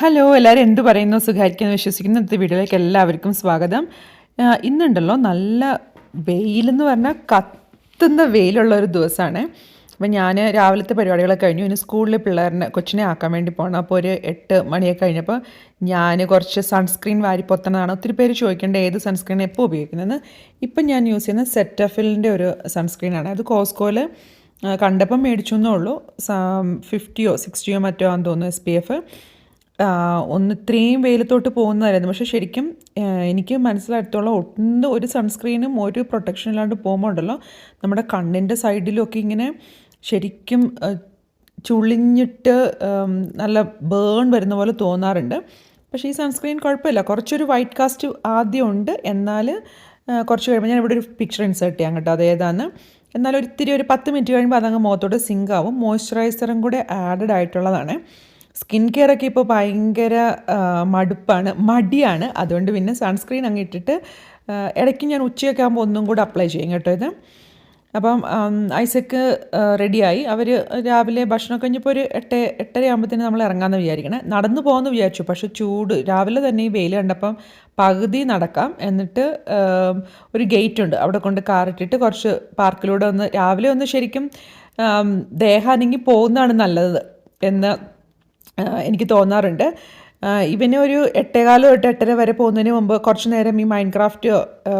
Hello എല്ലാവരും എന്ത് പറയുന്നു? സുഖമായിരിക്കുന്നു വിശ്വസിക്കുന്നു. ഇന്നത്തെ വീഡിയോയിലേക്ക് എല്ലാവർക്കും സ്വാഗതം. ഇന്നുണ്ടല്ലോ നല്ല വെയിലെന്ന് പറഞ്ഞാൽ കത്തുന്ന വെയിലുള്ള ഒരു ദിവസമാണ്. അപ്പം ഞാൻ രാവിലത്തെ പരിപാടികളൊക്കെ കഴിഞ്ഞു. ഇനി സ്കൂളിൽ പിള്ളേരിനെ കൊച്ചിനെ ആക്കാൻ വേണ്ടി പോകണം. അപ്പോൾ ഒരു എട്ട് മണിയൊക്കെ കഴിഞ്ഞപ്പോൾ ഞാൻ കുറച്ച് സൺസ്ക്രീൻ വാരി പൊത്തണതാണ്. ഒത്തിരി പേര് ചോദിക്കേണ്ട ഏത് സൺസ്ക്രീൻ എപ്പോൾ ഉപയോഗിക്കുന്നതെന്ന് ഇപ്പം ഞാൻ യൂസ് ചെയ്യുന്ന സെറ്റഫിലിന്റെ ഒരു സൺസ്ക്രീനാണ്. അത് കോസ്കോയിൽ കണ്ടപ്പം മേടിച്ചു എന്നേ ഉള്ളൂ. ഫിഫ്റ്റിയോ സിക്സ്റ്റിയോ മറ്റോ ആണെന്ന് തോന്നുന്നു എസ് പി എഫ് ഒന്ന് ഇത്രയും വെയിലത്തോട്ട് പോകുന്നതായിരുന്നു. പക്ഷേ ശരിക്കും എനിക്ക് മനസ്സിലായിടത്തോളം ഒന്നും ഒരു സൺസ്ക്രീനും ഒരു പ്രൊട്ടക്ഷൻ ഇല്ലാണ്ട് പോകുമ്പോൾ ഉണ്ടല്ലോ നമ്മുടെ കണ്ണിന്റെ സൈഡിലൊക്കെ ഇങ്ങനെ ശരിക്കും ചുളിഞ്ഞിട്ട് നല്ല ബേൺ വരുന്ന പോലെ തോന്നാറുണ്ട്. പക്ഷേ ഈ സൺസ്ക്രീൻ കുഴപ്പമില്ല. കുറച്ചൊരു വൈറ്റ് കാസ്റ്റ് ആദ്യം ഉണ്ട്. എന്നാൽ കുറച്ച് കഴിയുമ്പോൾ ഞാൻ ഇവിടെ ഒരു പിക്ചർ ഇൻസേർട്ട് ചെയ്യാം കേട്ടോ. അതേതാന്ന് എന്നാൽ ഒരു ഇത്തിരി ഒരു പത്ത് മിനിറ്റ് കഴിയുമ്പോൾ അതങ്ങ് മുഖത്തോട്ട് സിങ്ക് ആവും. മോയ്സ്ചറൈസറും കൂടെ ആഡഡ് ആയിട്ടുള്ളതാണ്. സ്കിൻ കെയർ ഒക്കെ ഇപ്പോൾ ഭയങ്കര മടുപ്പാണ് മടിയാണ്. അതുകൊണ്ട് പിന്നെ സൺസ്ക്രീൻ അങ്ങ് ഇട്ടിട്ട് ഇടയ്ക്ക് ഞാൻ ഉച്ചയൊക്കെ ആകുമ്പോൾ ഒന്നും കൂടെ അപ്ലൈ ചെയ്യും കേട്ടോ ഇത്. അപ്പം ഐസക്ക് റെഡിയായി. അവർ രാവിലെ ഭക്ഷണം കഴിഞ്ഞപ്പോൾ ഒരു എട്ട് എട്ടര ആകുമ്പോഴത്തേന് നമ്മൾ ഇറങ്ങാമെന്ന് വിചാരിക്കണേ. നടന്നു പോകുമെന്ന് വിചാരിച്ചു പക്ഷെ ചൂട്. രാവിലെ തന്നെ ഈ വെയിൽ കണ്ടപ്പം പകുതി നടക്കാം. എന്നിട്ട് ഒരു ഗേറ്റ് ഉണ്ട്. അവിടെ കൊണ്ട് കാറിട്ടിട്ട് കുറച്ച് പാർക്കിലൂടെ ഒന്ന് രാവിലെ ഒന്ന് ശരിക്കും ദേഹാനെങ്കിൽ പോകുന്നതാണ് നല്ലത് എന്ന് എനിക്ക് തോന്നാറുണ്ട്. ഇവന് ഒരു എട്ടേകാലോ തൊട്ട് എട്ടര വരെ പോകുന്നതിന് മുമ്പ് കുറച്ച് നേരം ഈ മൈൻഡ് ക്രാഫ്റ്റ്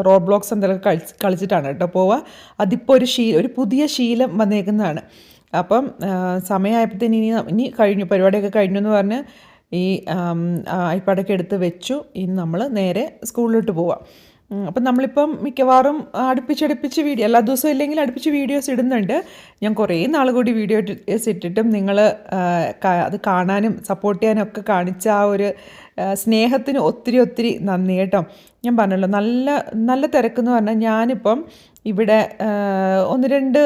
റോഡ് ബ്ലോക്സ് എന്തെങ്കിലും കളിച്ച് കളിച്ചിട്ടാണ് കേട്ടോ പോവുക. അതിപ്പോൾ ഒരു ശീ ഒരു പുതിയ ശീലം വന്നേക്കുന്നതാണ്. അപ്പം സമയമായപ്പോഴത്തേന് ഇനി ഇനി കഴിഞ്ഞു പരിപാടിയൊക്കെ കഴിഞ്ഞു എന്ന് പറഞ്ഞ് ഈ ഐപ്പാഡൊക്കെ എടുത്ത് വെച്ചു. ഇനി നമ്മൾ നേരെ സ്കൂളിലോട്ട് പോവാം. അപ്പം നമ്മളിപ്പം മിക്കവാറും അടുപ്പിച്ചടുപ്പിച്ച് വീഡിയോ എല്ലാ ദിവസവും ഇല്ലെങ്കിൽ അടുപ്പിച്ച് വീഡിയോസ് ഇടുന്നുണ്ട്. ഞാൻ കുറേ നാൾ കൂടി വീഡിയോസ് ഇട്ടിട്ടും നിങ്ങൾ അത് കാണാനും സപ്പോർട്ട് ചെയ്യാനും ഒക്കെ കാണിച്ച ആ ഒരു സ്നേഹത്തിന് ഒത്തിരി ഒത്തിരി നന്ദി കേട്ടോ. ഞാൻ പറഞ്ഞല്ലോ നല്ല നല്ല തിരക്കെന്ന് പറഞ്ഞാൽ ഞാനിപ്പം ഇവിടെ ഒന്ന് രണ്ട്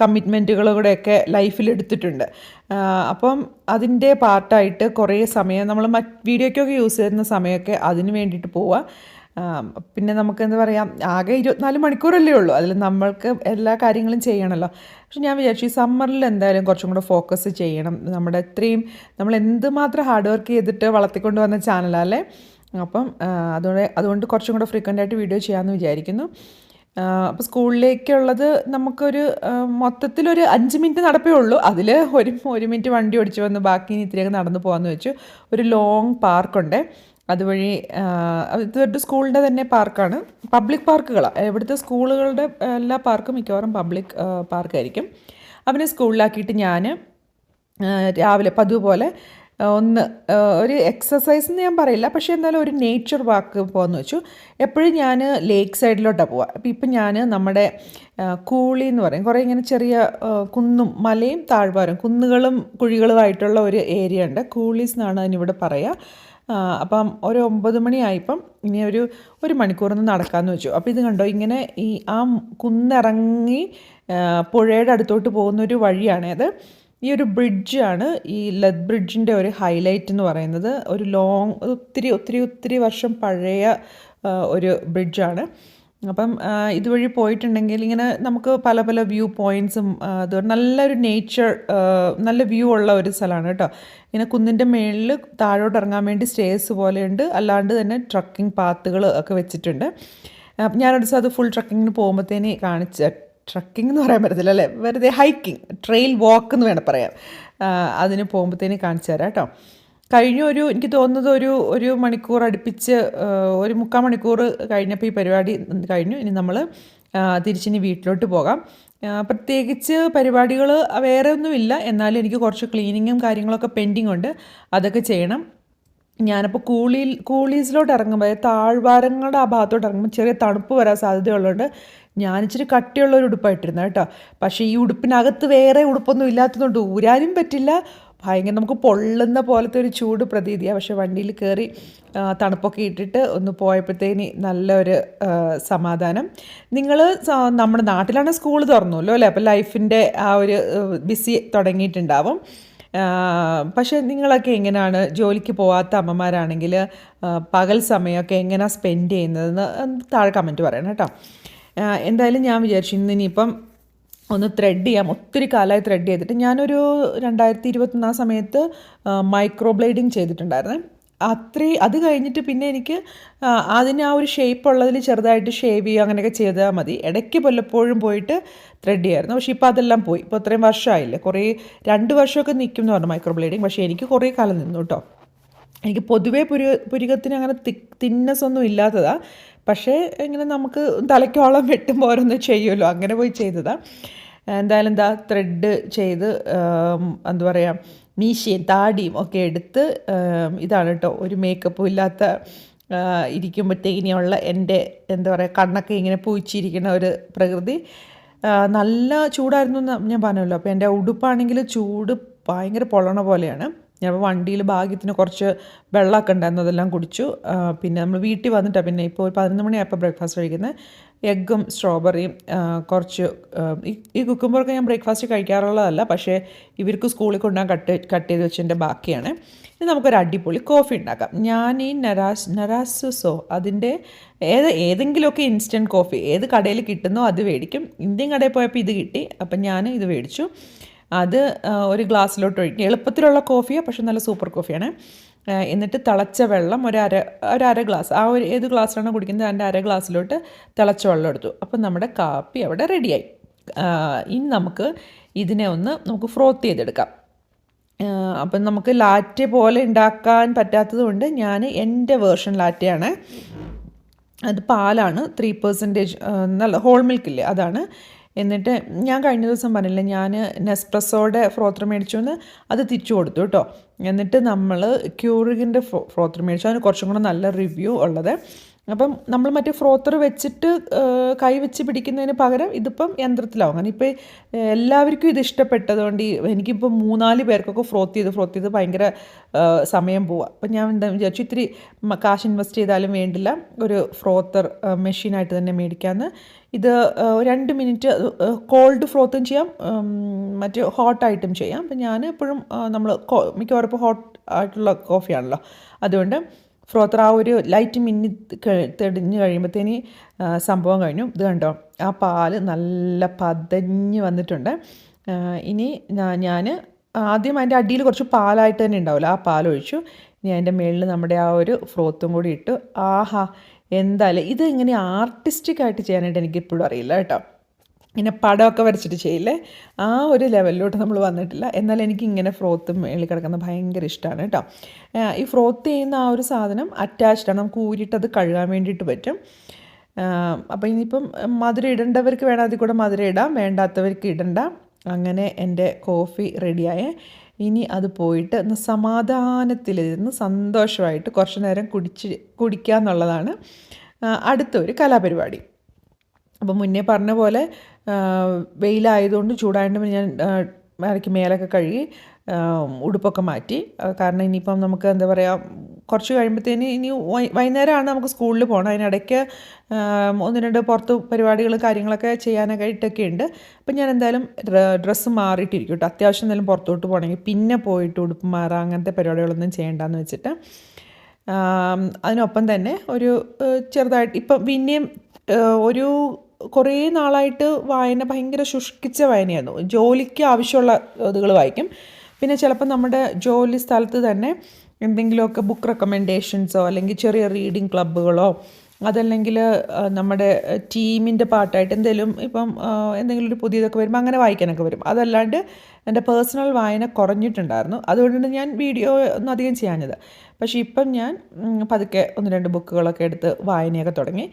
കമ്മിറ്റ്മെന്റുകൾ കൂടെയൊക്കെ ലൈഫിൽ എടുത്തിട്ടുണ്ട്. അപ്പം അതിന്റെ പാർട്ടായിട്ട് കുറേ സമയം നമ്മൾ മറ്റ് വീഡിയോയ്ക്കൊക്കെ യൂസ് ചെയ്യുന്ന സമയമൊക്കെ അതിന് വേണ്ടിയിട്ട് പോവുക പിന്നെ നമുക്ക് എന്താ പറയുക ആകെ ഇരുപത്തിനാല് മണിക്കൂറല്ലേ ഉള്ളൂ. അതിൽ നമ്മൾക്ക് എല്ലാ കാര്യങ്ങളും ചെയ്യണമല്ലോ പക്ഷെ ഞാൻ വിചാരിച്ചു ഈ സമ്മറിൽ എന്തായാലും കുറച്ചും കൂടെ ഫോക്കസ് ചെയ്യണം. നമ്മുടെ ഇത്രയും നമ്മൾ എന്തുമാത്രം ഹാർഡ് വർക്ക് ചെയ്തിട്ട് വളർത്തിക്കൊണ്ട് വന്ന ചാനലല്ലേ അപ്പം അതുകൊണ്ട് അതുകൊണ്ട് കുറച്ചും കൂടെ ഫ്രീക്വന്റ് ആയിട്ട് വീഡിയോ ചെയ്യാമെന്ന് വിചാരിക്കുന്നു. അപ്പോൾ സ്കൂളിലേക്കുള്ളത് നമുക്കൊരു മൊത്തത്തിലൊരു അഞ്ച് മിനിറ്റ് നടപ്പേ ഉള്ളൂ. അതിൽ ഒരു ഒരു മിനിറ്റ് വണ്ടി ഓടിച്ച് വന്ന് ബാക്കി ഇത്രയൊക്കെ നടന്നു പോകാമെന്ന് വെച്ചു. ഒരു ലോങ് പാർക്കുണ്ട് അതുവഴി ഇതൊരു സ്കൂളിന്റെ തന്നെ പാർക്കാണ്. പബ്ലിക് പാർക്കുകളാണ് ഇവിടുത്തെ സ്കൂളുകളുടെ എല്ലാ പാർക്കും മിക്കവാറും പബ്ലിക് പാർക്കായിരിക്കും. അവനെ സ്കൂളിലാക്കിയിട്ട് ഞാൻ രാവിലെ പതിവ് പോലെ ഒന്ന് ഒരു എക്സസൈസ് എന്ന് ഞാൻ പറയില്ല. പക്ഷേ എന്തായാലും ഒരു നേച്ചർ വാക്ക് പോകുന്നു വെച്ചു. എപ്പോഴും ഞാൻ ലേക്ക് സൈഡിലോട്ടാണ് പോവുക അപ്പോൾ ഇപ്പം ഞാൻ നമ്മുടെ കൂളി എന്ന് പറയും. കുറേ ഇങ്ങനെ ചെറിയ കുന്നും മലയും താഴ്വാരം കുന്നുകളും കുഴികളുമായിട്ടുള്ള ഒരു ഏരിയ ഉണ്ട്. കൂളീസ് എന്നാണ് അതിനിവിടെ പറയുക അപ്പം ഒരു ഒമ്പത് മണിയായപ്പം ഇനി ഒരു ഒരു മണിക്കൂറൊന്ന് നടക്കാമെന്ന് വെച്ചു. അപ്പോൾ ഇത് കണ്ടോ ഇങ്ങനെ ഈ ആ കുന്നിറങ്ങി പുഴയുടെ അടുത്തോട്ട് പോകുന്ന ഒരു വഴിയാണ് അത് ഈ ഒരു ബ്രിഡ്ജാണ് ഈ ലത് ബ്രിഡ്ജിന്റെ ഒരു ഹൈലൈറ്റ് എന്ന് പറയുന്നത്. ഒരു ലോങ് ഒത്തിരി ഒത്തിരി ഒത്തിരി വർഷം പഴയ ഒരു ബ്രിഡ്ജാണ്. അപ്പം ഇതുവഴി പോയിട്ടുണ്ടെങ്കിൽ ഇങ്ങനെ നമുക്ക് പല പല വ്യൂ പോയിന്റ്സും അത് നല്ലൊരു നേച്ചർ നല്ല വ്യൂ ഉള്ള ഒരു സ്ഥലമാണ് കേട്ടോ. ഇങ്ങനെ കുന്നിന്റെ മേളിൽ താഴോട്ട് ഇറങ്ങാൻ വേണ്ടി സ്റ്റേസ് പോലെയുണ്ട്. അല്ലാണ്ട് തന്നെ ട്രക്കിംഗ് പാത്തുകൾ ഒക്കെ വെച്ചിട്ടുണ്ട്. ഞാനൊരു ദിവസം അത് ഫുൾ ട്രക്കിങ്ങിന് പോകുമ്പോഴത്തേന് കാണിച്ച ട്രക്കിംഗ് എന്ന് പറയാൻ പറ്റത്തില്ല അല്ലേ? വെറുതെ ഹൈക്കിംഗ് ട്രെയിൽ വാക്ക് എന്ന് വേണം പറയാം അതിന് പോകുമ്പോഴത്തേന് കാണിച്ചു തരാം കേട്ടോ. കഴിഞ്ഞ ഒരു എനിക്ക് തോന്നുന്നത് ഒരു ഒരു മണിക്കൂർ അടുപ്പിച്ച് ഒരു മുക്കാൽ മണിക്കൂർ കഴിഞ്ഞപ്പോൾ ഈ പരിപാടി കഴിഞ്ഞു. ഇനി നമ്മൾ തിരിച്ചിനി വീട്ടിലോട്ട് പോകാം. പ്രത്യേകിച്ച് പരിപാടികൾ വേറെ ഒന്നുമില്ല. എന്നാലും എനിക്ക് കുറച്ച് ക്ലീനിങ്ങും കാര്യങ്ങളൊക്കെ പെൻഡിങ് ഉണ്ട്. അതൊക്കെ ചെയ്യണം. ഞാനപ്പോൾ കൂളിയിൽ കൂളീസിലോട്ട് ഇറങ്ങുമ്പോൾ അതായത് താഴ്വാരങ്ങളുടെ ആ ഭാഗത്തോട്ട് ഇറങ്ങുമ്പോൾ ചെറിയ തണുപ്പ് വരാൻ സാധ്യതയുള്ളതുകൊണ്ട് ഞാൻ ഇച്ചിരി കട്ടിയുള്ള ഒരു ഉടുപ്പായിട്ടിരുന്നു കേട്ടോ. പക്ഷേ ഈ ഉടുപ്പിനകത്ത് വേറെ ഉടുപ്പൊന്നും ഇല്ലാത്തതുകൊണ്ട് ഊരാനും പറ്റില്ല. ഭയങ്കര നമുക്ക് പൊള്ളുന്ന പോലത്തെ ഒരു ചൂട് പ്രതീതിയാണ് പക്ഷേ വണ്ടിയിൽ കയറി തണുപ്പൊക്കെ ഇട്ടിട്ട് ഒന്ന് പോയപ്പോഴത്തേന് നല്ലൊരു സമാധാനം. നിങ്ങൾ നമ്മുടെ നാട്ടിലാണ് സ്കൂൾ തുറന്നുല്ലോ അല്ലേ? അപ്പോൾ ലൈഫിന്റെ ആ ഒരു ബിസി തുടങ്ങിയിട്ടുണ്ടാവും. പക്ഷേ നിങ്ങളൊക്കെ എങ്ങനെയാണ്? ജോലിക്ക് പോവാത്ത അമ്മമാരാണെങ്കിൽ പകൽ സമയമൊക്കെ എങ്ങനെയാണ് സ്പെൻഡ് ചെയ്യുന്നതെന്ന് താഴെ കമന്റ് പറയണം കേട്ടോ. എന്തായാലും ഞാൻ വിചാരിച്ചു ഇന്നിനിപ്പം ഒന്ന് ത്രെഡ് ചെയ്യാം. ഒത്തിരി കാലമായി ത്രെഡ് ചെയ്തിട്ട്. ഞാനൊരു രണ്ടായിരത്തി ഇരുപത്തൊന്ന് ആ സമയത്ത് മൈക്രോ ബ്ലേഡിങ് ചെയ്തിട്ടുണ്ടായിരുന്നു. അത്രയും അത് കഴിഞ്ഞിട്ട് പിന്നെ എനിക്ക് അതിന് ആ ഒരു ഷേപ്പ് ഉള്ളതിൽ ചെറുതായിട്ട് ഷേവ് ചെയ്യുക അങ്ങനെയൊക്കെ ചെയ്താൽ മതി. ഇടയ്ക്ക് വല്ലപ്പോഴും പോയിട്ട് ത്രെഡ് ചെയ്യായിരുന്നു. പക്ഷേ ഇപ്പോൾ അതെല്ലാം പോയി. ഇപ്പോൾ അത്രയും വർഷമായില്ലേ കുറേ രണ്ട് വർഷമൊക്കെ നിൽക്കും എന്ന് പറഞ്ഞു മൈക്രോ ബ്ലേഡിങ് പക്ഷേ എനിക്ക് കുറേ കാലം നിന്നു കേട്ടോ. എനിക്ക് പൊതുവേ പുരു പുരുകത്തിന് അങ്ങനെ തി തിന്നസ് ഒന്നും ഇല്ലാത്തതാണ് പക്ഷേ ഇങ്ങനെ നമുക്ക് തലയ്ക്കോളം വെട്ടുമ്പോൾ ഓരോന്ന് ചെയ്യുമല്ലോ അങ്ങനെ പോയി ചെയ്തതാണ് എന്തായാലും എന്താ ത്രെഡ് ചെയ്ത് എന്താ പറയുക മീശയും താടിയും ഒക്കെ എടുത്ത് ഇതാണ് കേട്ടോ ഒരു മേക്കപ്പും ഇല്ലാത്ത ഇരിക്കുമ്പോഴത്തേക്കിനുള്ള എന്റെ എന്താ പറയുക കണ്ണൊക്കെ ഇങ്ങനെ പൂച്ചിരിക്കുന്ന ഒരു പ്രകൃതി. നല്ല ചൂടായിരുന്നു എന്ന് ഞാൻ പറഞ്ഞല്ലോ. അപ്പോൾ എന്റെ ഉടുപ്പാണെങ്കിൽ ചൂട് ഭയങ്കര പൊള്ളണ പോലെയാണ്. ഞാൻ വണ്ടിയിൽ ഭാഗ്യത്തിന് കുറച്ച് വെള്ളമൊക്കെ ഉണ്ടായിരുന്നു അതെല്ലാം കുടിച്ചു. പിന്നെ നമ്മൾ വീട്ടിൽ വന്നിട്ടാണ് പിന്നെ ഇപ്പോൾ ഒരു പതിനൊന്ന് മണിയായപ്പോൾ ബ്രേക്ക്ഫാസ്റ്റ് കഴിക്കുന്നത് എഗ്ഗും സ്ട്രോബെറിയും കുറച്ച് ഈ- ഈ കുക്കുമ്പോഴൊക്കെ ഞാൻ ബ്രേക്ക്ഫാസ്റ്റ് കഴിക്കാറുള്ളതല്ല പക്ഷേ ഇവർക്ക് സ്കൂളിൽ കൊണ്ടുപോകാൻ കട്ട് കട്ട് ചെയ്ത് വെച്ചതിന്റെ ബാക്കിയാണ്. ഇനി നമുക്കൊരു അടിപൊളി കോഫി ഉണ്ടാക്കാം. ഞാൻ ഈ നരാസ് നരാസുസോ അതിന്റെ ഏത് ഏതെങ്കിലുമൊക്കെ ഇൻസ്റ്റന്റ് കോഫി ഏത് കടയിൽ കിട്ടുന്നോ അത് മേടിക്കും. ഇന്ത്യൻ കടയിൽ പോയപ്പോൾ ഇത് കിട്ടി അപ്പം ഞാൻ ഇത് മേടിച്ചു. അത് ഒരു ഗ്ലാസ്സിലോട്ട് ഒഴിക്കും. എളുപ്പത്തിലുള്ള കോഫിയാണ് പക്ഷെ നല്ല സൂപ്പർ കോഫിയാണ്. എന്നിട്ട് തിളച്ച വെള്ളം ഒരു അര ഒരു അര ഗ്ലാസ്. ആ ഒരു ഏത് ഗ്ലാസ്സിലാണോ കുടിക്കുന്നത് അതിന്റെ അര ഗ്ലാസ്സിലോട്ട് തിളച്ച വെള്ളം എടുത്തു. അപ്പം നമ്മുടെ കാപ്പി അവിടെ റെഡിയായി. ഇനി നമുക്ക് ഇതിനെ ഒന്ന് നമുക്ക് ഫ്രോത്ത് ചെയ്തെടുക്കാം. അപ്പം നമുക്ക് ലാറ്റെ പോലെ ഉണ്ടാക്കാൻ പറ്റാത്തതുകൊണ്ട് ഞാൻ എന്റെ വേർഷൻ ലാറ്റയാണ്. അത് പാലാണ് ത്രീ പെർസെന്റേജ് നല്ല ഹോൾ മിൽക്കില്ലേ അതാണ്. എന്നിട്ട് ഞാൻ കഴിഞ്ഞ ദിവസം പറഞ്ഞില്ല ഞാൻ നെസ്പ്രസോടെ ഫ്രോത്തർ മേടിച്ചു എന്ന് അത് തിരിച്ചു കൊടുത്തു കേട്ടോ എന്നിട്ട് നമ്മൾ ക്യൂറിഗിന്റെ ഫ്രോ ഫ്രോത്തർ മേടിച്ചു. അതിന് കുറച്ചും കൂടെ നല്ല റിവ്യൂ ഉള്ളത്. അപ്പം നമ്മൾ മറ്റേ ഫ്രോത്തർ വെച്ചിട്ട് കൈ വെച്ച് പിടിക്കുന്നതിന് പകരം ഇതിപ്പം യന്ത്രത്തിലാവും. അങ്ങനെ ഇപ്പോൾ എല്ലാവർക്കും ഇത് ഇഷ്ടപ്പെട്ടതുകൊണ്ട് എനിക്കിപ്പോൾ മൂന്നാൽ പേർക്കൊക്കെ ഫ്രോത്ത് ചെയ്ത് ഫ്രോത്ത് ചെയ്ത് ഭയങ്കര സമയം പോവുക അപ്പം ഞാൻ എന്താ വിചാരിച്ചു ഇത്തിരി കാശ് ഇൻവെസ്റ്റ് ചെയ്താലും വേണ്ടില്ല ഒരു ഫ്രോത്തർ മെഷീനായിട്ട് തന്നെ മേടിക്കാമെന്ന് ഇത് രണ്ട് മിനിറ്റ് കോൾഡ് ഫ്രോത്തും ചെയ്യാം മറ്റ് ഹോട്ടായിട്ടും ചെയ്യാം. അപ്പം ഞാൻ എപ്പോഴും നമ്മൾ മിക്കവാറും ഇപ്പോൾ ഹോട്ട് ആയിട്ടുള്ള കോഫിയാണല്ലോ. അതുകൊണ്ട് ഫ്രോത്തർ ആ ഒരു ലൈറ്റ് മിന്നി തെടിഞ്ഞ് കഴിയുമ്പോഴത്തേന് സംഭവം കഴിഞ്ഞു. ഇത് കണ്ടോ? ആ പാൽ നല്ല പതഞ്ഞ് വന്നിട്ടുണ്ട്. ഇനി ഞാൻ ആദ്യം അതിന്റെ അടിയിൽ കുറച്ച് പാലായിട്ട് തന്നെ ഉണ്ടാവില്ല. ആ പാലൊഴിച്ചു ഇനി അതിന്റെ മുകളിൽ നമ്മുടെ ആ ഒരു ഫ്രോത്തും കൂടി ഇട്ടു. ആഹാ എന്തായാലും ഇത് ഇങ്ങനെ ആർട്ടിസ്റ്റിക്കായിട്ട് ചെയ്യാനായിട്ട് എനിക്കിപ്പോഴും അറിയില്ല കേട്ടോ. ഇങ്ങനെ പടമൊക്കെ വരച്ചിട്ട് ചെയ്യില്ലേ? ആ ഒരു ലെവലിലോട്ട് നമ്മൾ വന്നിട്ടില്ല. എന്നാൽ എനിക്ക് ഇങ്ങനെ ഫ്രോത്ത് മേളിൽ കിടക്കുന്ന ഭയങ്കര ഇഷ്ടമാണ് കേട്ടോ. ഈ ഫ്രോത്ത് ചെയ്യുന്ന ആ ഒരു സാധനം അറ്റാച്ച്ഡ് ആണ്. നമുക്ക് ഊരിയിട്ട് അത് കഴുകാൻ വേണ്ടിയിട്ട് പറ്റും. അപ്പോൾ ഇനിയിപ്പം മധുര ഇടേണ്ടവർക്ക് വേണം. അതിൽ കൂടെ മധുരം ഇടാം. വേണ്ടാത്തവർക്ക് ഇടണ്ട. അങ്ങനെ എന്റെ കോഫി റെഡിയായേ. ഇനി അത് പോയിട്ട് ഒന്ന് സമാധാനത്തിലിരുന്ന് സന്തോഷമായിട്ട് കുറച്ച് നേരം കുടിച്ച് കുടിക്കുക എന്നുള്ളതാണ് അടുത്തൊരു കലാപരിപാടി. അപ്പോൾ മുന്നേ പറഞ്ഞ പോലെ വെയിലായതുകൊണ്ട് ചൂടായതുകൊണ്ട് ഞാൻ ഇടയ്ക്ക് മേലൊക്കെ കഴുകി ഉടുപ്പൊക്കെ മാറ്റി. കാരണം ഇനിയിപ്പം നമുക്ക് എന്താ പറയുക കുറച്ച് കഴിയുമ്പോഴത്തേന് ഇനി വൈകുന്നേരമാണ് നമുക്ക് സ്കൂളിൽ പോകണം അതിനിടയ്ക്ക് ഒന്ന് രണ്ട് പുറത്ത് പരിപാടികൾ കാര്യങ്ങളൊക്കെ ചെയ്യാനൊക്കെ ആയിട്ടൊക്കെ ഉണ്ട് അപ്പം ഞാൻ എന്തായാലും ഡ്രസ്സ് മാറിയിട്ടിരിക്കും കേട്ടോ. അത്യാവശ്യം എന്തായാലും പുറത്തോട്ട് പോകണമെങ്കിൽ പിന്നെ പോയിട്ട് ഉടുപ്പ് മാറാം അങ്ങനത്തെ പരിപാടികളൊന്നും ചെയ്യേണ്ടെന്ന് വെച്ചിട്ട്. അതിനൊപ്പം തന്നെ ഒരു ചെറുതായിട്ട് ഇപ്പം പിന്നെയും ഒരു കുറേ നാളായിട്ട് വായന ഭയങ്കര ശുഷ്കിച്ച വായനയായിരുന്നു. ജോലിക്ക് ആവശ്യമുള്ള ഇതുകൾ വായിക്കും. പിന്നെ ചിലപ്പോൾ നമ്മുടെ ജോലി സ്ഥലത്ത് തന്നെ എന്തെങ്കിലുമൊക്കെ ബുക്ക് റെക്കമെൻഡേഷൻസോ അല്ലെങ്കിൽ ചെറിയ റീഡിങ് ക്ലബ്ബുകളോ അതല്ലെങ്കിൽ നമ്മുടെ ടീമിന്റെ പാട്ടായിട്ട് എന്തെങ്കിലും ഇപ്പം എന്തെങ്കിലും ഒരു പുതിയതൊക്കെ വരുമ്പോൾ അങ്ങനെ വായിക്കാനൊക്കെ വരും. അതല്ലാണ്ട് എന്റെ പേഴ്സണൽ വായന കുറഞ്ഞിട്ടുണ്ടായിരുന്നു. അതുകൊണ്ടാണ് ഞാൻ വീഡിയോ ഒന്നും അധികം ചെയ്യാഞ്ഞത്. പക്ഷേ ഇപ്പം ഞാൻ പതുക്കെ ഒന്ന് രണ്ട് ബുക്കുകളൊക്കെ എടുത്ത് വായനയൊക്കെ തുടങ്ങി.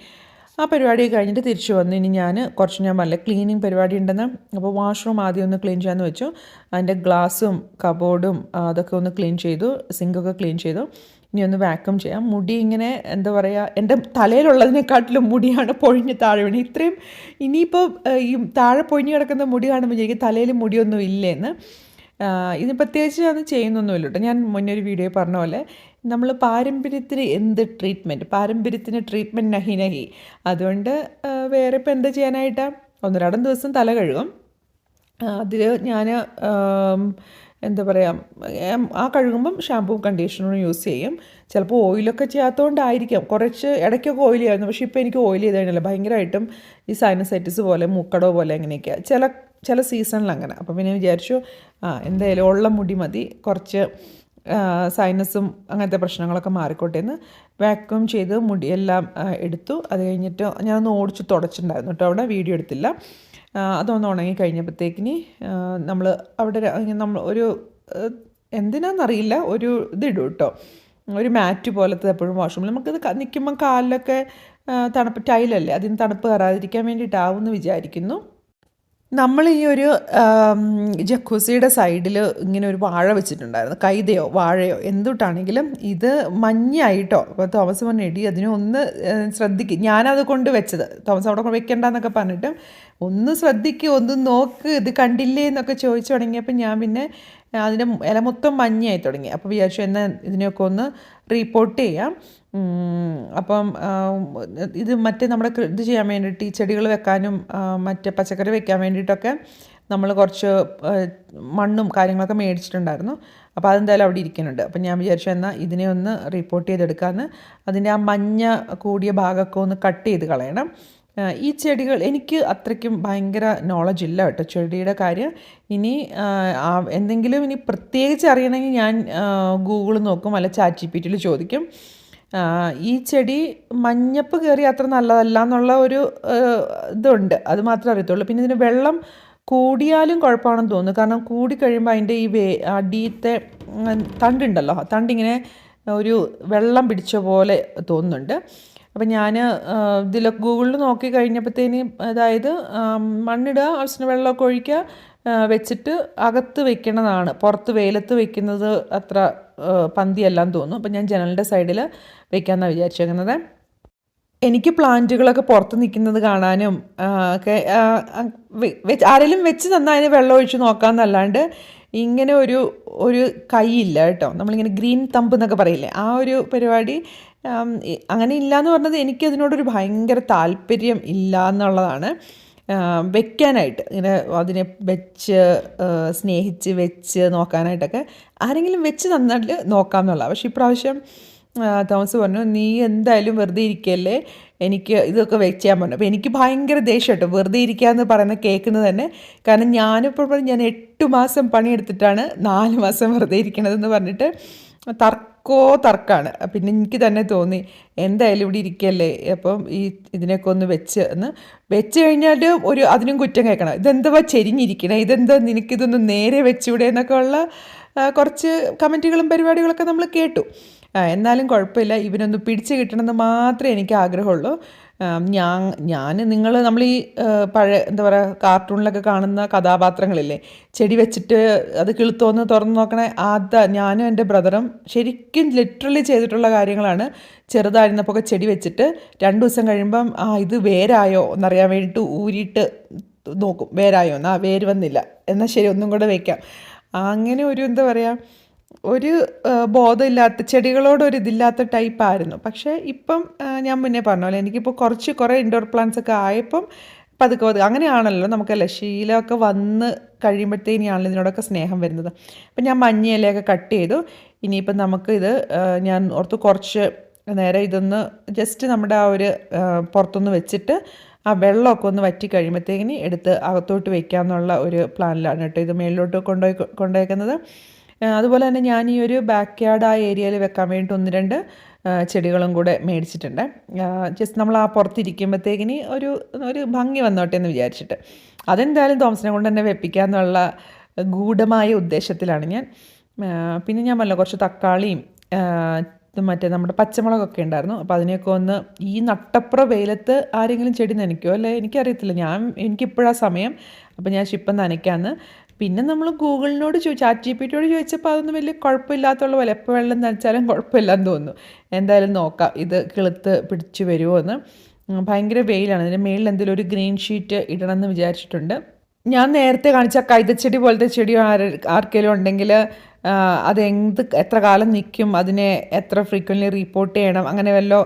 ആ പരിപാടി കഴിഞ്ഞിട്ട് തിരിച്ചു വന്നു. ഇനി ഞാൻ കുറച്ച് ഞാൻ പറഞ്ഞില്ല ക്ലീനിങ് പരിപാടി ഉണ്ടെന്ന് അപ്പോൾ വാഷ്റൂം ആദ്യം ഒന്ന് ക്ലീൻ ചെയ്യാമെന്ന് വെച്ചു. അതിന്റെ ഗ്ലാസും കബോർഡും അതൊക്കെ ഒന്ന് ക്ലീൻ ചെയ്തു. സിങ്കൊക്കെ ക്ലീൻ ചെയ്തു. ഇനി ഒന്ന് വാക്യൂം ചെയ്യാം. മുടി ഇങ്ങനെ എന്താ പറയുക എന്റെ തലയിലുള്ളതിനെക്കാട്ടിലും മുടിയാണ് പൊഴിഞ്ഞ് താഴെ വീണ്. ഇത്രയും ഇനിയിപ്പോൾ ഈ താഴെ പൊഴിഞ്ഞ് കിടക്കുന്ന മുടി കാണുമ്പോൾ എനിക്ക് തലയിൽ മുടിയൊന്നും ഇല്ലേന്ന്. ഇത് പ്രത്യേകിച്ച് അത് ചെയ്യുന്നൊന്നുമില്ല കേട്ടോ ഞാൻ മുന്നേ ഒരു വീഡിയോ പറഞ്ഞ പോലെ നമ്മൾ പാരമ്പര്യത്തിന് എന്ത് ട്രീറ്റ്മെന്റ് പാരമ്പര്യത്തിന് ട്രീറ്റ്മെന്റ് നഹി നഹി. അതുകൊണ്ട് വേറെ ഇപ്പം എന്താ ചെയ്യാനായിട്ടാണ് ഒന്നരാടം ദിവസം തല കഴുകും. അതിൽ ഞാൻ എന്താ പറയുക ആ കഴുകുമ്പം ഷാമ്പൂ കണ്ടീഷണറും യൂസ് ചെയ്യും. ചിലപ്പോൾ ഓയിലൊക്കെ ചെയ്യാത്തതുകൊണ്ടായിരിക്കാം കുറച്ച് ഇടയ്ക്കൊക്കെ ഓയിൽ ചെയ്യായിരുന്നു പക്ഷേ ഇപ്പോൾ എനിക്ക് ഓയിൽ ചെയ്ത് കഴിഞ്ഞില്ല. ഭയങ്കരമായിട്ടും ഈ സൈനസൈറ്റിസ് പോലെ മൂക്കടോ പോലെ അങ്ങനെയൊക്കെയാണ് ചില ചില സീസണിൽ അങ്ങനെ അപ്പോൾ പിന്നെ വിചാരിച്ചു ആ എന്തായാലും ഉള്ള മുടി മതി. കുറച്ച് സൈനസും അങ്ങനത്തെ പ്രശ്നങ്ങളൊക്കെ മാറിക്കോട്ടെ എന്ന് വാക്യൂം ചെയ്ത് മുടി എല്ലാം എടുത്തു. അത് കഴിഞ്ഞിട്ട് ഞാനൊന്ന് ഓടിച്ച് തുടച്ചിട്ടുണ്ടായിരുന്നു കേട്ടോ അവിടെ. വീഡിയോ എടുത്തില്ല. അതൊന്ന് ഉണങ്ങി കഴിഞ്ഞപ്പോഴത്തേക്കിനി നമ്മൾ അവിടെ നമ്മൾ ഒരു എന്തിനാണെന്നറിയില്ല ഒരു ഇതിടും കേട്ടോ. ഒരു മാറ്റ് പോലത്തെ എപ്പോഴും വാഷ്റൂമിൽ നമുക്കിത് നിൽക്കുമ്പം കാലിലൊക്കെ തണുപ്പ് ടൈലല്ലേ അതിന് തണുപ്പ് കയറാതിരിക്കാൻ വേണ്ടിയിട്ടാവും എന്ന് വിചാരിക്കുന്നു. നമ്മൾ ഈ ഒരു ജക്കൂസിയുടെ സൈഡിൽ ഇങ്ങനെ ഒരു വാഴ വെച്ചിട്ടുണ്ടായിരുന്നു. കൈതയോ വാഴയോ എന്തുട്ടാണെങ്കിലും ഇത് മഞ്ഞായിട്ടോ. അപ്പോൾ തോമസ് പറഞ്ഞു എടി അതിനെ ഒന്ന് ശ്രദ്ധിക്കും. ഞാനത് കൊണ്ട് വെച്ചത്. തോമസ് അവിടെ കൊണ്ട് വെക്കണ്ടെന്നൊക്കെ പറഞ്ഞിട്ട് ഒന്ന് ശ്രദ്ധിക്കുക ഒന്ന് നോക്ക് ഇത് കണ്ടില്ലേ എന്നൊക്കെ ചോദിച്ചു തുടങ്ങിയപ്പോൾ ഞാൻ പിന്നെ അതിന്റെ ഇല മൊത്തം മഞ്ഞയായി തുടങ്ങി. അപ്പോൾ വിചാരിച്ചു എന്നാൽ ഇതിനെയൊക്കെ ഒന്ന് റിപ്പോർട്ട് ചെയ്യാം. അപ്പം ഇത് മറ്റേ നമ്മുടെ ഇത് ചെയ്യാൻ വേണ്ടിയിട്ട് ഈ ചെടികൾ വെക്കാനും മറ്റേ പച്ചക്കറി വെക്കാൻ വേണ്ടിയിട്ടൊക്കെ നമ്മൾ കുറച്ച് മണ്ണും കാര്യങ്ങളൊക്കെ മേടിച്ചിട്ടുണ്ടായിരുന്നു. അപ്പോൾ അതെന്തായാലും അവിടെ ഇരിക്കുന്നുണ്ട്. അപ്പം ഞാൻ വിചാരിച്ചു എന്നാൽ ഇതിനെ ഒന്ന് റിപ്പോർട്ട് ചെയ്തെടുക്കാമെന്ന് അതിന്റെ ആ മഞ്ഞ കൂടിയ ഭാഗമൊക്കെ ഒന്ന് കട്ട് ചെയ്ത് കളയണം. ഈ ചെടികൾ എനിക്ക് അത്രയ്ക്കും ഭയങ്കര നോളജ് ഇല്ല കേട്ടോ ചെടിയുടെ കാര്യം. ഇനി എന്തെങ്കിലും ഇനി പ്രത്യേകിച്ച് അറിയണമെങ്കിൽ ഞാൻ ഗൂഗിൾ നോക്കും അല്ല ചാറ്റ് ജി പി ടിയിൽ ചോദിക്കും. ഈ ചെടി മഞ്ഞപ്പ് കയറി അത്ര നല്ലതല്ല എന്നുള്ള ഒരു ഇതുണ്ട്. അത് മാത്രമേ അറിയത്തുള്ളൂ. പിന്നെ ഇതിന് വെള്ളം കൂടിയാലും കുഴപ്പമാണെന്ന് തോന്നുന്നു. കാരണം കൂടിക്കഴിയുമ്പോൾ അതിന്റെ ഈ വേ അടിയത്തെ തണ്ടുണ്ടല്ലോ. തണ്ടിങ്ങനെ ഒരു വെള്ളം പിടിച്ച പോലെ തോന്നുന്നുണ്ട്. അപ്പം ഞാൻ ഇതിൽ ഗൂഗിളിൽ നോക്കി കഴിഞ്ഞപ്പോഴത്തേന് അതായത് മണ്ണിടുക ആവശ്യത്തിന് വെള്ളമൊക്കെ ഒഴിക്കുക വെച്ചിട്ട് അകത്ത് വെക്കുന്നതാണ് പുറത്ത് വെയിലത്ത് വെക്കുന്നത് അത്ര പന്തിയല്ലാന്ന് തോന്നുന്നു. അപ്പം ഞാൻ ജനലിന്റെ സൈഡിൽ വെക്കാമെന്നാണ് വിചാരിച്ചേക്കുന്നത്. എനിക്ക് പ്ലാന്റുകളൊക്കെ പുറത്ത് നിൽക്കുന്നത് കാണാനും ഒക്കെ ആരെങ്കിലും വെച്ച് തന്നാൽ അതിന് വെള്ളം ഒഴിച്ച് നോക്കാമെന്നല്ലാണ്ട് ഇങ്ങനെ ഒരു ഒരു കൈയില്ല കേട്ടോ. നമ്മളിങ്ങനെ ഗ്രീൻ തമ്പ് എന്നൊക്കെ പറയില്ലേ ആ ഒരു പരിപാടി അങ്ങനെ ഇല്ല എന്ന് പറഞ്ഞത് എനിക്കതിനോടൊരു ഭയങ്കര താല്പര്യം ഇല്ല എന്നുള്ളതാണ് വെക്കാനായിട്ട് ഇങ്ങനെ അതിനെ വെച്ച് സ്നേഹിച്ച് വെച്ച് നോക്കാനായിട്ടൊക്കെ ആരെങ്കിലും വെച്ച് നന്നായിട്ട് നോക്കാം എന്നുള്ള. പക്ഷേ ഇപ്രാവശ്യം തോമസ് പറഞ്ഞു നീ എന്തായാലും വെറുതെ ഇരിക്കല്ലേ? എനിക്ക് ഇതൊക്കെ ചെയ്യാൻ പറഞ്ഞു. അപ്പോൾ എനിക്ക് ഭയങ്കര ദേഷ്യം കേട്ടോ വെറുതെ ഇരിക്കുക എന്ന് പറയുന്ന കേൾക്കുന്നത് തന്നെ. കാരണം ഞാനിപ്പോൾ ഞാൻ എട്ട് മാസം പണിയെടുത്തിട്ടാണ് നാല് മാസം വെറുതെ ഇരിക്കണതെന്ന് പറഞ്ഞിട്ട് തർക്കോ തർക്കമാണ് പിന്നെ എനിക്ക് തന്നെ തോന്നി എന്തായാലും ഇവിടെ ഇരിക്കല്ലേ? അപ്പം ഈ ഇതിനൊക്കെ ഒന്ന് വെച്ച് എന്ന്. വെച്ച് കഴിഞ്ഞാൽ ഒരു അതിനും കുറ്റം കേൾക്കണം. ഇതെന്തുവാ ചെരിഞ്ഞിരിക്കണേ? ഇതെന്താ നിനക്കിതൊന്ന് നേരെ വെച്ചൂടെ എന്നൊക്കെ ഉള്ള കുറച്ച് കമന്റുകളും പരിപാടികളൊക്കെ നമ്മൾ കേട്ടു. എന്നാലും കുഴപ്പമില്ല. ഇവനൊന്ന് പിടിച്ചു കിട്ടണമെന്ന് മാത്രമേ എനിക്ക് ആഗ്രഹമുള്ളൂ. ഞാൻ ഞാൻ നിങ്ങൾ നമ്മൾ ഈ പഴയ എന്താ പറയുക കാർട്ടൂണിലൊക്കെ കാണുന്ന കഥാപാത്രങ്ങളില്ലേ? ചെടി വെച്ചിട്ട് അത് കിളുത്തോന്ന് തുറന്ന് നോക്കണേ അതാ ഞാനും എന്റെ ബ്രദറും ശരിക്കും ലിറ്ററലി ചെയ്തിട്ടുള്ള കാര്യങ്ങളാണ്. ചെറുതായിരുന്നപ്പോൾ ഒക്കെ ചെടി വെച്ചിട്ട് രണ്ട് ദിവസം കഴിയുമ്പം ആ ഇത് വേരായോ എന്നറിയാൻ വേണ്ടിയിട്ട് ഊരിയിട്ട് നോക്കും വേരായോ എന്നാ വേര് വന്നില്ല എന്നാൽ ശരി ഒന്നും കൂടെ വയ്ക്കാം അങ്ങനെ ഒരു എന്താ പറയുക ഒരു ബോധമില്ലാത്ത ചെടികളോട് ഒരു ഇതില്ലാത്ത ടൈപ്പ് ആയിരുന്നു. പക്ഷേ ഇപ്പം ഞാൻ മുന്നേ പറഞ്ഞ പോലെ എനിക്കിപ്പോൾ കുറച്ച് കുറേ ഇൻഡോർ പ്ലാന്റ്സ് ഒക്കെ ആയപ്പം പതുക്കെ പതുക്കെ അങ്ങനെയാണല്ലോ നമുക്കല്ല ശീലമൊക്കെ വന്ന് കഴിയുമ്പോഴത്തേനെയാണല്ലോ ഇതിനോടൊക്കെ സ്നേഹം വരുന്നത്. അപ്പം ഞാൻ മഞ്ഞയിലയൊക്കെ കട്ട് ചെയ്തു. ഇനിയിപ്പം നമുക്ക് ഇത് ഞാൻ ഓർത്ത് കുറച്ച് നേരെ ഇതൊന്ന് ജസ്റ്റ് നമ്മുടെ ആ ഒരു പുറത്തൊന്ന് വെച്ചിട്ട് ആ വെള്ളമൊക്കെ ഒന്ന് വറ്റി കഴിയുമ്പോഴത്തേക്കിന് എടുത്ത് അകത്തോട്ട് വയ്ക്കാമെന്നുള്ള ഒരു പ്ലാനിലാണ് കേട്ടോ ഇത് മേളിലോട്ട് കൊണ്ടുപോയി കൊണ്ടുപോയേക്കുന്നത്. അതുപോലെ തന്നെ ഞാൻ ഈ ഒരു ബാക്ക് യാർഡ് ആ ഏരിയയിൽ വെക്കാൻ വേണ്ടി ഒന്ന് രണ്ട് ചെടികളും കൂടെ മേടിച്ചിട്ടുണ്ട്. ജസ്റ്റ് നമ്മൾ ആ പുറത്തിരിക്കുമ്പോഴത്തേക്കിന് ഒരു ഒരു ഭംഗി വന്നോട്ടെ എന്ന് വിചാരിച്ചിട്ട്. അതെന്തായാലും തോമസിനെ കൊണ്ട് തന്നെ വെപ്പിക്കാമെന്നുള്ള ഗൂഢമായ ഉദ്ദേശത്തിലാണ് ഞാൻ. പിന്നെ ഞാൻ പറഞ്ഞ കുറച്ച് തക്കാളിയും മറ്റേ നമ്മുടെ പച്ചമുളകൊക്കെ ഉണ്ടായിരുന്നു. അപ്പോൾ അതിനെയൊക്കെ ഒന്ന് ഈ നട്ടപ്പുറ വെയിലത്ത് ആരെങ്കിലും ചെടി നനയ്ക്കുമോ അല്ലേ? എനിക്കറിയത്തില്ല. ഞാൻ എനിക്കിപ്പോഴാ സമയം. അപ്പോൾ ഞാൻ ശിപ്പം നനയ്ക്കാമെന്ന് പിന്നെ നമ്മൾ ഗൂഗിളിനോട് ചോദിച്ചു ചാറ്റ് ജി പി ടിയോട് ചോദിച്ചപ്പോൾ അതൊന്നും വലിയ കുഴപ്പമില്ലാത്തുള്ള പോലെ എപ്പോൾ വെള്ളം നനച്ചാലും കുഴപ്പമില്ലെന്ന് തോന്നുന്നു. എന്തായാലും നോക്കാം ഇത് കിളുത്ത് പിടിച്ചു വരുമോ എന്ന്. ഭയങ്കര വെയിലാണ്. ഇതിന്റെ മേളിൽ എന്തെങ്കിലും ഒരു ഗ്രീൻ ഷീറ്റ് ഇടണമെന്ന് വിചാരിച്ചിട്ടുണ്ട്. ഞാൻ നേരത്തെ കാണിച്ച കൈതച്ചെടി പോലത്തെ ചെടി ആർ ആർക്കെങ്കിലും ഉണ്ടെങ്കിൽ അത് എന്ത് എത്ര കാലം നിൽക്കും അതിനെ എത്ര ഫ്രീക്വന്റ്ലി റിപ്പോർട്ട് ചെയ്യണം അങ്ങനെ വല്ലോ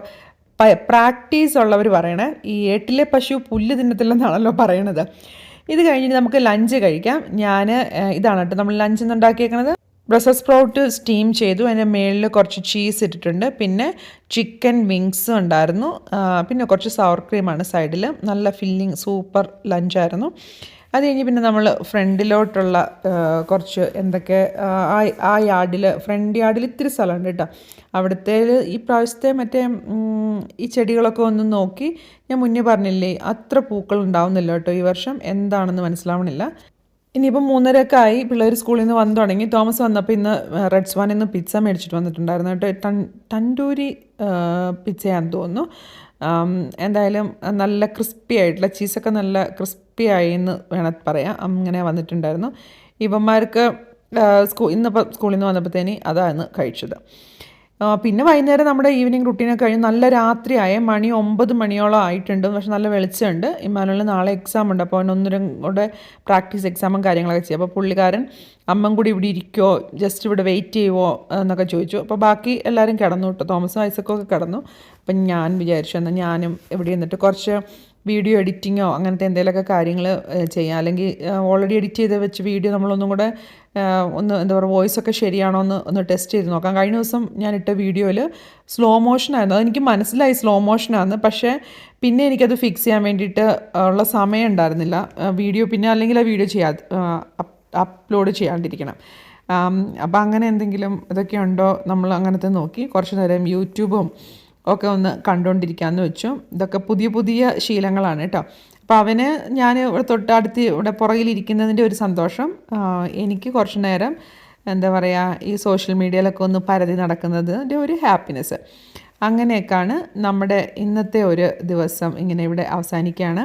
പ്രാക്ടീസ് ഉള്ളവർ പറയണേ. ഈ ഏട്ടിലെ പശു പുല്ല് തിന്നത്തില്ലെന്നാണല്ലോ പറയണത്. ഇത് കഴിഞ്ഞിട്ട് നമുക്ക് ലഞ്ച് കഴിക്കാം. ഞാൻ ഇതാണ് കേട്ടോ നമ്മൾ ലഞ്ച് ഇന്ന് ഉണ്ടാക്കിയേക്കണത്. ബ്രസൽ സ്പ്രൗട്ട് സ്റ്റീം ചെയ്തു. അതിന്റെ മേളിൽ കുറച്ച് ചീസ് ഇട്ടിട്ടുണ്ട്. പിന്നെ ചിക്കൻ വിങ്സ് ഉണ്ടായിരുന്നു. പിന്നെ കുറച്ച് സവർ ക്രീമാണ് സൈഡിൽ നല്ല ഫില്ലിങ് സൂപ്പർ ലഞ്ചായിരുന്നു അത് കഴിഞ്ഞ് പിന്നെ നമ്മൾ ഫ്രണ്ടിലോട്ടുള്ള കുറച്ച് എന്തൊക്കെ ആ, ആ- യാർഡിൽ ഫ്രണ്ട് യാർഡിൽ ഇത്തിരി സ്ഥലമുണ്ട് കേട്ടോ. അവിടുത്തെ ഈ പ്രാവശ്യത്തെ മറ്റേ ഈ ചെടികളൊക്കെ ഒന്ന് നോക്കി ഞാൻ മുന്നേ പറഞ്ഞില്ലേ അത്ര പൂക്കൾ ഉണ്ടാവുന്നില്ല കേട്ടോ ഈ വർഷം. എന്താണെന്ന് മനസ്സിലാവണില്ല. ഇനിയിപ്പം മൂന്നരയൊക്കെ ആയി പിള്ളേർ സ്കൂളിൽ നിന്ന് വന്നു തുടങ്ങി. തോമസ് വന്നപ്പോൾ ഇന്ന് റെഡ്സ് വാൻ ഇന്ന് പിസ്സ മേടിച്ചിട്ട് വന്നിട്ടുണ്ടായിരുന്നു കേട്ടോ. ടൺ ടണ്ടൂരി പിസ്സയാണെന്ന് തോന്നുന്നു. എന്തായാലും നല്ല ക്രിസ്പി ആയിട്ടുള്ള ചീസൊക്കെ നല്ല ക്രിസ്പി ആയി എന്ന് വേണം പറയാം. അങ്ങനെ വന്നിട്ടുണ്ടായിരുന്നു. ഇവന്മാർക്ക് സ്കൂ ഇന്നിപ്പോൾ സ്കൂളിൽ നിന്ന് വന്നപ്പോഴത്തേന് അതാണ് കഴിച്ചത്. പിന്നെ വൈകുന്നേരം നമ്മുടെ ഈവനിങ് റുട്ടീനൊക്കെ കഴിഞ്ഞ് നല്ല രാത്രിയായ. മണി ഒമ്പത് മണിയോളം ആയിട്ടുണ്ട്. പക്ഷെ നല്ല വെളിച്ചമുണ്ട്. ഇമാനുവൽ നാളെ എക്സാം ഉണ്ട്. അപ്പോൾ അവനൊന്നും കൂടെ പ്രാക്ടീസ് എക്സാമും കാര്യങ്ങളൊക്കെ ചെയ്യും. അപ്പോൾ പുള്ളിക്കാരൻ അമ്മം കൂടി ഇവിടെ ഇരിക്കുമോ ജസ്റ്റ് ഇവിടെ വെയിറ്റ് ചെയ്യുമോ എന്നൊക്കെ ചോദിച്ചു. അപ്പോൾ ബാക്കി എല്ലാവരും കിടന്നു കേട്ടോ. തോമസും ഐസക്കൊക്കെ കിടന്നു. അപ്പം ഞാൻ വിചാരിച്ചു എന്നാൽ ഞാനും ഇവിടെ നിന്നിട്ട് കുറച്ച് വീഡിയോ എഡിറ്റിങ്ങോ അങ്ങനത്തെ എന്തെങ്കിലുമൊക്കെ കാര്യങ്ങൾ ചെയ്യാം. അല്ലെങ്കിൽ ഓൾറെഡി എഡിറ്റ് ചെയ്ത് വെച്ച് വീഡിയോ നമ്മളൊന്നും കൂടെ ഒന്ന് എന്താ പറയുക വോയിസ് ഒക്കെ ശരിയാണോ എന്ന് ഒന്ന് ടെസ്റ്റ് ചെയ്ത് നോക്കാം. കഴിഞ്ഞ ദിവസം ഞാൻ ഇട്ട വീഡിയോയിൽ സ്ലോ മോഷനായിരുന്നു അതെനിക്ക് മനസ്സിലായി സ്ലോ മോഷനാണ് പക്ഷേ പിന്നെ എനിക്കത് ഫിക്സ് ചെയ്യാൻ വേണ്ടിയിട്ട് ഉള്ള സമയം ഉണ്ടായിരുന്നില്ല. വീഡിയോ പിന്നെ അല്ലെങ്കിൽ ആ വീഡിയോ ചെയ്യാ അപ്ലോഡ് ചെയ്യാണ്ടിരിക്കണം. അപ്പോൾ അങ്ങനെ എന്തെങ്കിലും ഇതൊക്കെ ഉണ്ടോ? നമ്മൾ അങ്ങനത്തെ നോക്കി. കുറച്ച് നേരം യൂട്യൂബും ഒക്കെ ഒന്ന് കണ്ടുകൊണ്ടിരിക്കാമെന്ന് വെച്ചു. ഇതൊക്കെ പുതിയ പുതിയ ശീലങ്ങളാണ് കേട്ടോ. അപ്പോൾ അവന് ഞാൻ ഇവിടെ തൊട്ടടുത്ത് ഇവിടെ പുറകിലിരിക്കുന്നതിന്റെ ഒരു സന്തോഷം. എനിക്ക് കുറച്ച് നേരം എന്താ പറയുക ഈ സോഷ്യൽ മീഡിയയിലൊക്കെ ഒന്ന് പരതി നടക്കുന്നതിന്റെ ഒരു ഹാപ്പിനെസ് അങ്ങനെയൊക്കെയാണ് നമ്മുടെ ഇന്നത്തെ ഒരു ദിവസം ഇങ്ങനെ ഇവിടെ അവസാനിക്കുകയാണ്.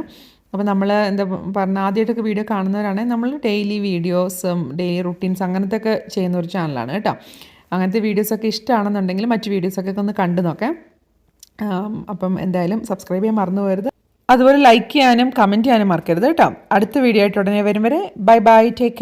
അപ്പോൾ നമ്മൾ എന്താ പറഞ്ഞ ആദ്യമായിട്ടൊക്കെ വീഡിയോ കാണുന്നവരാണെങ്കിൽ നമ്മൾ ഡെയിലി വീഡിയോസും ഡെയിലി റുട്ടീൻസ് അങ്ങനത്തെ ഒക്കെ ചെയ്യുന്ന ഒരു ചാനലാണ് കേട്ടോ. അങ്ങനത്തെ വീഡിയോസൊക്കെ ഇഷ്ടമാണെന്നുണ്ടെങ്കിൽ മറ്റ് വീഡിയോസൊക്കെ ഒന്ന് കണ്ടു നോക്കാം. അപ്പം എന്തായാലും സബ്സ്ക്രൈബ് ചെയ്യാൻ മറന്നു പോകരുത്. അതുപോലെ ലൈക്ക് ചെയ്യാനും കമന്റ് ചെയ്യാനും മറക്കരുത് കേട്ടോ. അടുത്ത വീഡിയോ ആയിട്ട് ഉടനെ വരും വരെ ബൈ ബൈ ടേക്ക് കെയർ